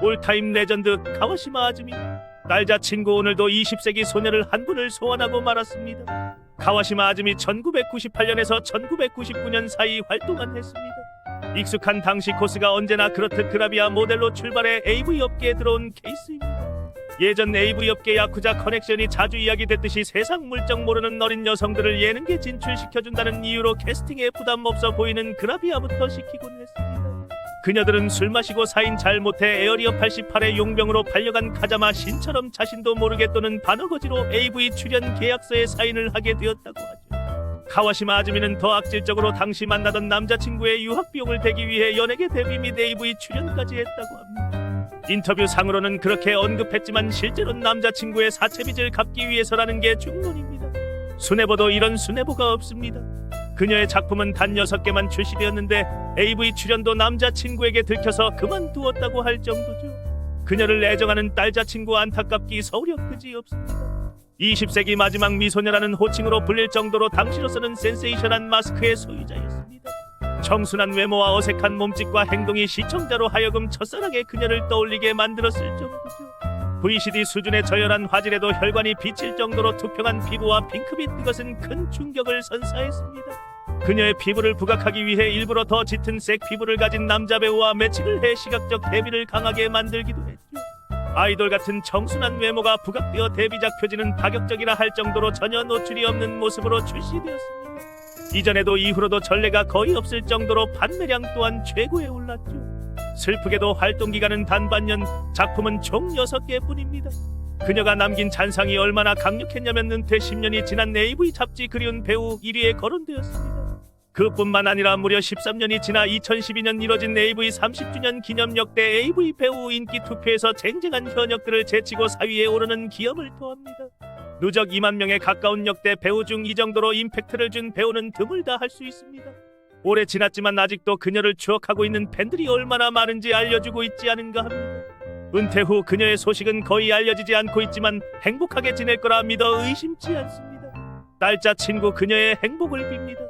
올타임 레전드 가와시마 아즈미 딸자 친구 오늘도 20세기 소녀를 한 분을 소환하고 말았습니다. 가와시마 아즈미 1998년에서 1999년 사이 활동만 했습니다. 익숙한 당시 코스가 언제나 그렇듯 그라비아 모델로 출발해 AV 업계에 들어온 케이스입니다. 예전 AV 업계 야쿠자 커넥션이 자주 이야기됐듯이 세상 물정 모르는 어린 여성들을 예능계 진출시켜준다는 이유로 캐스팅에 부담 없어 보이는 그라비아부터 시키곤 했습니다. 그녀들은 술 마시고 사인 잘 못해 에어리어 88의 용병으로 팔려간 카자마 신처럼 자신도 모르게 또는 반어거지로 AV 출연 계약서에 사인을 하게 되었다고 하죠. 카와시마 아즈미는 더 악질적으로 당시 만나던 남자친구의 유학 비용을 대기 위해 연예계 데뷔 및 AV 출연까지 했다고 합니다. 인터뷰 상으로는 그렇게 언급했지만 실제로는 남자친구의 사채빚을 갚기 위해서라는 게 중론입니다. 수뇌보도 이런 수뇌보가 없습니다. 그녀의 작품은 단 6개만 출시되었는데 AV 출연도 남자친구에게 들켜서 그만두었다고 할 정도죠. 그녀를 애정하는 딸자친구 안타깝기 서우려 그지 없습니다. 20세기 마지막 미소녀라는 호칭으로 불릴 정도로 당시로서는 센세이션한 마스크의 소유자였습니다. 청순한 외모와 어색한 몸짓과 행동이 시청자로 하여금 첫사랑의 그녀를 떠올리게 만들었을 정도죠. VCD 수준의 저열한 화질에도 혈관이 비칠 정도로 투명한 피부와 핑크빛 그것은 큰 충격을 선사했습니다. 그녀의 피부를 부각하기 위해 일부러 더 짙은 색 피부를 가진 남자 배우와 매칭을 해 시각적 대비를 강하게 만들기도 했죠. 아이돌 같은 청순한 외모가 부각되어 데뷔작 표지는 파격적이라 할 정도로 전혀 노출이 없는 모습으로 출시되었습니다. 이전에도 이후로도 전례가 거의 없을 정도로 판매량 또한 최고에 올랐죠. 슬프게도 활동 기간은 단 반년, 작품은 총 6개 뿐입니다. 그녀가 남긴 잔상이 얼마나 강력했냐면 은퇴 10년이 지난 AV 잡지 그리운 배우 1위에 거론되었습니다. 그뿐만 아니라 무려 13년이 지나 2012년 이뤄진 AV 30주년 기념 역대 AV 배우 인기 투표에서 쟁쟁한 현역들을 제치고 4위에 오르는 기염을 토합니다. 누적 2만 명에 가까운 역대 배우 중 이 정도로 임팩트를 준 배우는 드물다 할 수 있습니다. 오래 지났지만 아직도 그녀를 추억하고 있는 팬들이 얼마나 많은지 알려주고 있지 않은가 합니다. 은퇴 후 그녀의 소식은 거의 알려지지 않고 있지만 행복하게 지낼 거라 믿어 의심치 않습니다. 딸자 친구 그녀의 행복을 빕니다.